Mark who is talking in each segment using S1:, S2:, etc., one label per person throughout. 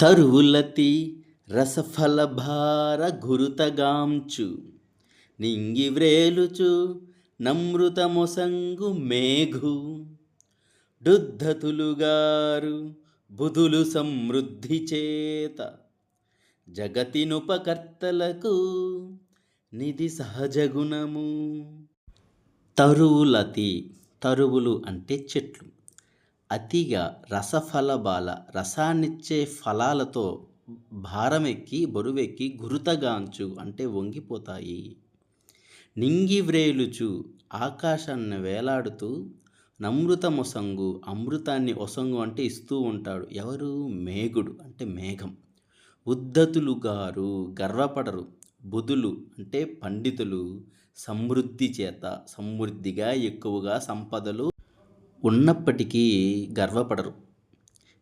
S1: తరువులతి రసఫలభార గురుతగాంచు నింగి వ్రేలుచు నమృతమొసంగు మేఘు. డుద్ధతులుగారు బుధులు సమృద్ధి చేత జగతినుపకర్తలకు నిధి సహజగుణము. తరువులతి తరువులు అంటే చెట్లు. అతిగా రసఫలబాల రసాన్నిచ్చే ఫలాలతో భారమెక్కి బరువెక్కి గురుతగాంచు అంటే వంగిపోతాయి. నింగివ్రేలుచు ఆకాశాన్ని వేలాడుతూ నమృతమొసంగు అమృతాన్ని ఒసంగు అంటే ఇస్తూ ఉంటాడు. ఎవరు? మేఘుడు అంటే మేఘం. ఉద్ధతులు గారు గర్వపడరు. బుధులు అంటే పండితులు. సమృద్ధి చేత సమృద్ధిగా ఎక్కువగా సంపదలు ఉన్నప్పటికీ గర్వపడరు.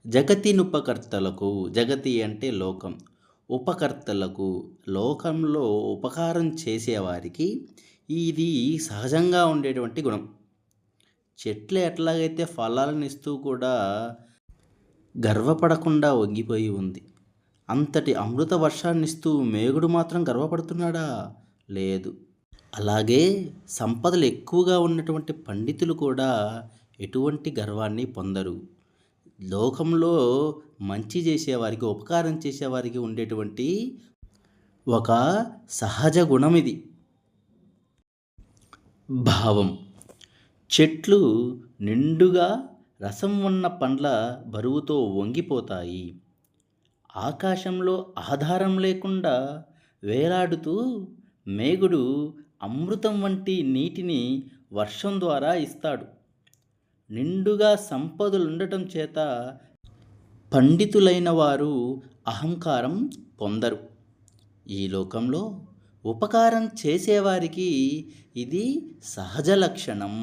S1: జగతినుపకర్తలకు జగతి అంటే లోకం. ఉపకర్తలకు లోకంలో ఉపకారం చేసేవారికి ఇది సహజంగా ఉండేటువంటి గుణం. చెట్లు ఎట్లాగైతే ఫలాలను ఇస్తూ కూడా గర్వపడకుండా వంగిపోయి ఉంది. అంతటి అమృత వర్షాన్ని ఇస్తూ మేఘుడు మాత్రం గర్వపడుతున్నాడా? లేదు. అలాగే సంపదలు ఎక్కువగా ఉన్నటువంటి పండితులు కూడా ఎటువంటి గర్వాన్ని పొందరు. లోకంలో మంచి చేసేవారికి ఉపకారం చేసేవారికి ఉండేటువంటి ఒక సహజ గుణం ఇది భావం. చెట్లు నిండుగా రసం ఉన్న పండ్ల బరువుతో వంగిపోతాయి. ఆకాశంలో ఆధారం లేకుండా వేలాడుతూ మేఘుడు అమృతం వంటి నీటిని వర్షం ద్వారా ఇస్తాడు. నిండుగా సంపదలు ఉండటం చేత పండితులైన వారు అహంకారం పొందరు. ఈ లోకంలో ఉపకారం చేసేవారికి ఇది సహజ లక్షణం.